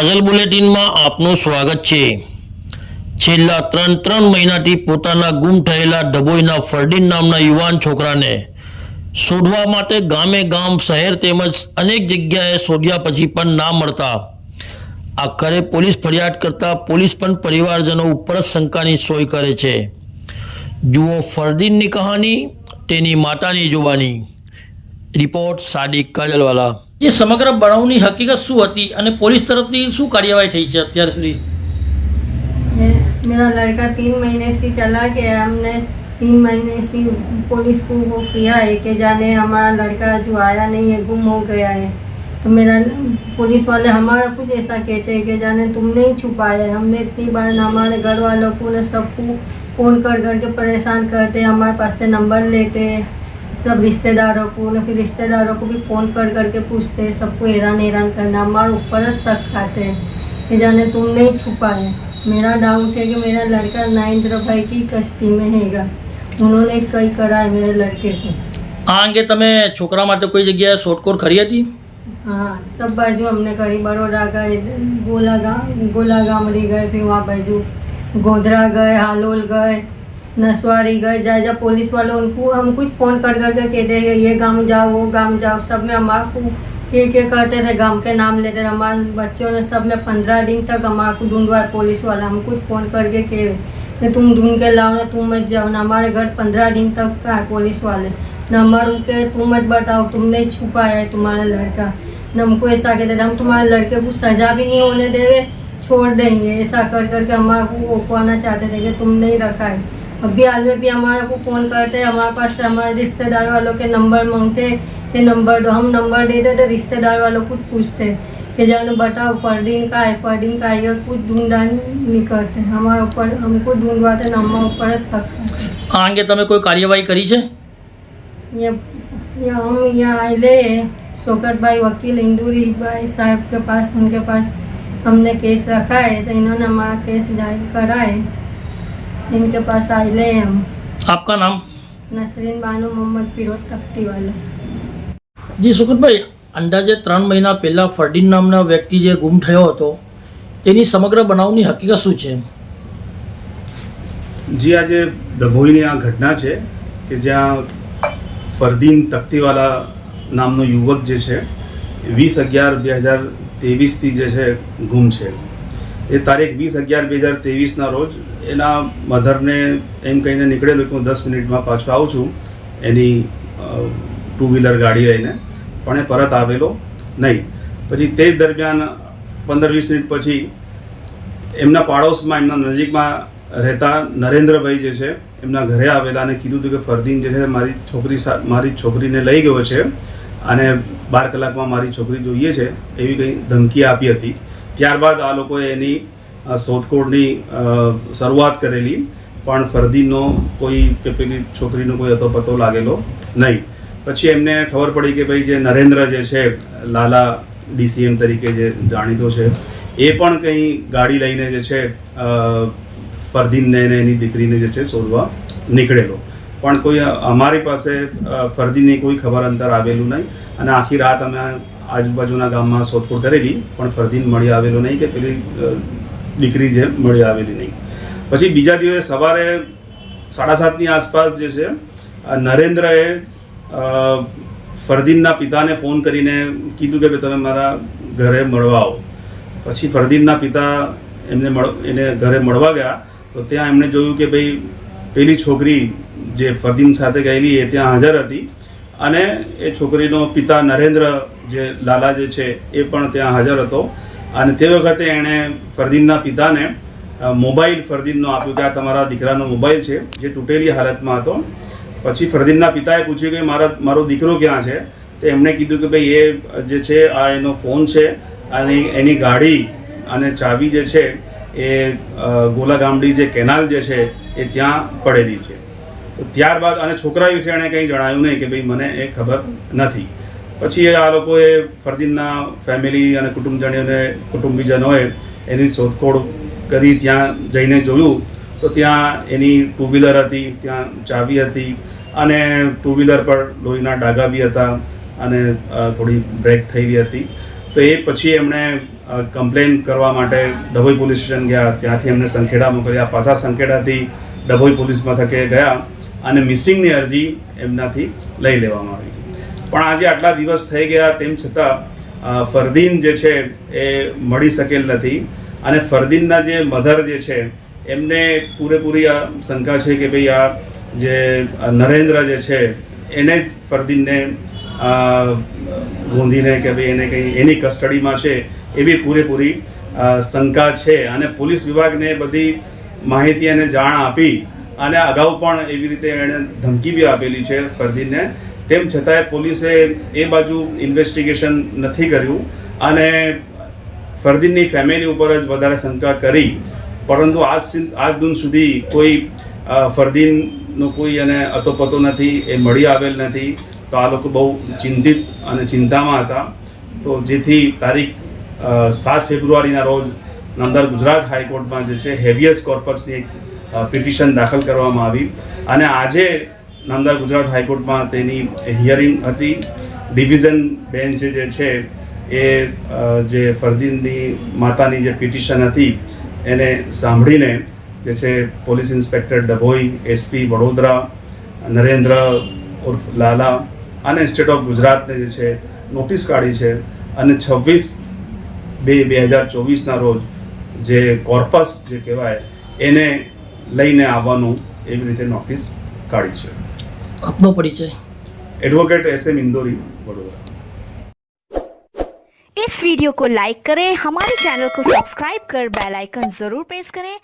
કાજલ બુલેટિનમાં આપનું સ્વાગત છે. છેલ્લા ત્રણ ત્રણ મહિનાથી પોતાના ગુમ થયેલા ડભોઈના ફરડીન નામના યુવાન છોકરાને શોધવા માટે ગામે ગામ, શહેર તેમજ અનેક જગ્યાએ શોધ્યા પછી પણ ના મળતા. આખરે પોલીસ ફરિયાદ કરતા પોલીસ પણ પરિવારજનો ઉપર શંકાની સોય કરે છે. જુઓ ફરદીનની કહાની, તેની માતાની જોવાની રિપોર્ટ સાદિક કાજલવાલા. એ સમગ્ર બનાવની હકીકત શું હતી અને પોલીસ તરફથી શું કાર્યવાહી થઈ છે અત્યાર સુધી ये मेरा लड़का तीन महीने से चला गया हमने तीन महीने से पुलिस को वो किया है कि जाने हमारा लड़का जो आया नहीं है गुम हो गया है तो मेरा पुलिस वाले हमारा कुछ ऐसा कहते हैं कि जाने तुमने ही छुपाया है हमने इतनी बार हमारे घर वालों को ने सबको फ़ोन कर कर के परेशान करते हैं हमारे पास से नंबर लेते हैं सब रिश्तेदारों को ने फिर रिश्तेदारों को भी फ़ोन कर कर के पूछते हैं सबको हैरान हैरान करना हमारे ऊपर ही शक खाते हैं कि जाने तुमने ही छुपा है मेरा डाउट है कि मेरा लड़का नरेंद्र भाई की कश्ती में हैगा उन्होंने कई करा है मेरे लड़के को આ અંગે તમે છોકરા માટે કોઈ જગ્યાએ શોધખોળ કરી હતી हाँ सब बाजू हमने करी बड़ौदा गए गोला गाँव गोला गामड़ी गए फिर वहाँ बाजू गोधरा गए हालोल गए नसवाड़ी गए जहाँ जहाँ पुलिस वाले उनको, हम कुछ फ़ोन कर कर के कहते हैं ये गाँव जाओ, वो गाँव जाओ, सब में हमारे को के कहते थे, गाँव के नाम लेते थे हमारे बच्चों ने सब में पंद्रह दिन तक हमारे को ढूंढवाए पुलिस वाला, हम कुछ फ़ोन करके कहे कि तुम ढूंढ के लाओ ना, तुम मत जाओ ना, हमारे घर पंद्रह दिन तक का है पुलिस वाले। न हमारे के तुम मत बताओ, तुमने छुपाया है तुम्हारा लड़का। न हमको ऐसा कहते थे, हम तुम्हारे लड़के को सजा भी नहीं होने देवे, छोड़ देंगे। ऐसा कर करके हमारे को रोकवाना चाहते थे कि तुमने ही रखा है। अभी हाल में भी हमारे को फ़ोन करते हैं हमारे पास से हमारे रिश्तेदार वालों के नंबर मांगते हैं कि नंबर दो हम नंबर देते तो रिश्तेदार वालों को पूछते हैं कि जाने बताओ परदीन का है परदीन का है ये कुछ ढूंढा नहीं करते हमारे ऊपर हमको ढूंढवाते ना हमारे ऊपर शक है આ અંગે તમે કોઈ કાર્યવાહી કરી છે ये ये हम यहाँ आए शोकत भाई वकील इंदूरी भाई साहब के पास उनके पास हमने केस रखा है तो इन्होंने हमारा केस जारी करा है इनके पास आए हम આપકા નામ नसरीन बानो मोहम्मद फिरोज तख्ती वाले જી સુકતભાઈ અંદાજે ત્રણ મહિના પહેલાં ફરડીન નામના વ્યક્તિ જે ગુમ થયો હતો તેની સમગ્ર બનાવની હકીકત શું છે જી આજે ડભોઈની આ ઘટના છે કે જ્યાં ફરદીન તખ્તીવાલા નામનો યુવક જે છે વીસ અગિયાર બે હજાર ત્રેવીસથી જે છે ગુમ છે એ તારીખ વીસ અગિયાર બે હજાર ત્રેવીસના રોજ એના મધરને એમ કહીને નીકળેલું કે હું દસ મિનિટમાં પાછો આવું છું એની ટુ વ્હીલર ગાડી લઈને. પણ એ પરત આવેલો નહીં. પછી તે જ દરમિયાન પંદર વીસ મિનિટ પછી એમના પાડોશમાં, એમના નજીકમાં રહેતા નરેન્દ્રભાઈ જે છે, એમના ઘરે આવેલા અને કીધું હતું કે ફરદીન જે છે, મારી છોકરી મારી છોકરીને લઈ ગયો છે અને બાર કલાકમાં મારી છોકરી જોઈએ છે, એવી કંઈ ધમકી આપી હતી. ત્યારબાદ આ લોકોએ એની શોધખોળની શરૂઆત કરેલી. પણ ફરદીનનો કોઈ કે પેલી છોકરીનો કોઈ હતો પતો લાગેલો નહીં. પછી એમને ખબર પડી કે ભાઈ જે નરેન્દ્ર જે છે, લાલા ડીસીએમ તરીકે જે જાણીતો છે, એ પણ કંઈ ગાડી લઈને જે છે ફરદીનને ને એની દીકરીને જે છે શોધવા નીકળેલો. પણ કોઈ અમારી પાસે ફરદીનની કોઈ ખબર અંતર આવેલું નહીં. અને આખી રાત અમે આજુબાજુના ગામમાં શોધખોળ કરેલી, પણ ફરદીન મળી આવેલો નહીં કે પેલી દીકરી જે મળી આવેલી નહીં. પછી બીજા દિવસે સવારે સાડા સાતની આસપાસ જે છે નરેન્દ્રએ ફરદીનના પિતાને ફોન કરીને કીધું કે ભાઈ, તમે મારા ઘરે મળવા આવો. પછી ફરદીનના પિતા એમને મળ, એને ઘરે મળવા ગયા, તો ત્યાં એમણે જોયું કે, ભાઈ, પેલી છોકરી જે ફરદીન સાથે ગયેલી એ ત્યાં હાજર હતી. અને એ છોકરીનો પિતા નરેન્દ્ર જે લાલા જે છે, એ પણ ત્યાં હાજર હતો. અને તે વખતે એણે ફરદીનના પિતાને મોબાઈલ ફરદીનનો આપ્યો કે આ તમારા દીકરાનો મોબાઈલ છે, જે તૂટેલી હાલતમાં હતો. પછી ફરદીનના પિતાએ પૂછ્યું કે, મારા, મારો દીકરો ક્યાં છે? તો એમણે કીધું કે, ભાઈ, એ જે છે, આ એનો ફોન છે, અને એની ગાડી અને ચાવી જે છે, એ ગોલાગામડી જે કેનાલ જે છે, એ ત્યાં પડેલી છે. ત્યારબાદ, અને છોકરા વિશે એણે કંઈ જણાયું નહીં કે, ભાઈ, મને એ ખબર નથી. પછી આ લોકોએ ફરદીનના ફેમિલી અને કુટુંબજનોને, કુટુંબીજનોએ એની શોધખોળ કરી ત્યાં જઈને જોયું તો ત્યાં એની ટુ વ્હીલર હતી, ત્યાં ચાવી હતી અને ટુ વ્હીલર પર લોહીના ડાઘા બી હતા અને થોડી બ્રેક થયેલી હતી. તો એ પછી એમણે કમ્પ્લેન કરવા માટે ડભોઈ પોલીસ સ્ટેશન ગયા. ત્યાંથી એમને સંખેડા મોકલ્યા. પાછા સંખેડાથી ડભોઈ પોલીસ મથકે ગયા અને મિસિંગની અરજી એમનાથી લઈ લેવામાં આવી છે. પણ આજે આટલા દિવસ થઈ ગયા, તેમ છતાં ફરદીન જે છે એ મળી શકેલ નથી. અને ફરદીનના જે મધર જે છે, એમને પૂરેપૂરી આ શંકા છે કે ભાઈ આ જે નરેન્દ્ર જે છે, એને જ ફરદીનને ગોંધીને કે ભાઈ એને કંઈ એની કસ્ટડીમાં છે એવી પૂરેપૂરી શંકા છે. અને પોલીસ વિભાગને બધી માહિતી અને જાણ આપી અને અગાઉ પણ એવી રીતે એણે ધમકી બી આપેલી છે ફરદીનને. તેમ છતાંય પોલીસે એ બાજુ ઇન્વેસ્ટિગેશન નથી કર્યું અને ફરદીનની ફેમિલી ઉપર જ વધારે શંકા કરી. પરંતુ આજ આજ દિન સુધી કોઈ ફરદીનનો કોઈ એને અતોપતો નથી, એ મળી આવેલ નથી. તો આ લોકો બહુ ચિંતિત અને ચિંતામાં હતા. તો જેથી તારીખ સાત ફેબ્રુઆરીના રોજ નામદાર ગુજરાત હાઈકોર્ટમાં જે છે હેવિયસ કોર્પસની એક પિટિશન દાખલ કરવામાં આવી. અને આજે નામદાર ગુજરાત હાઈકોર્ટમાં તેની હિયરિંગ હતી. ડિવિઝન બેન્ચ જે છે એ જે ફરદીનની માતાની જે પિટિશન હતી, એને સાંભળીને જે છે, police inspector Dabhoi, SP Vadodara, Narendra ઉર્ફ Lala અને સ્ટેટ ઓફ ગુજરાતને જે છે, નોટિસ કાઢી છે અને છવ્વીસ બે બે હજાર ચોવીસના રોજ જે કોર્પસ જે કહેવાય, એને લઈને આવવાનું એવી રીતે નોટિસ કાઢી છે આપનો પરિચય advocate S M Indori Vadodara इस वीडियो को लाइक करें हमारे चैनल को सब्सक्राइब कर बेल आइकन जरूर प्रेस करें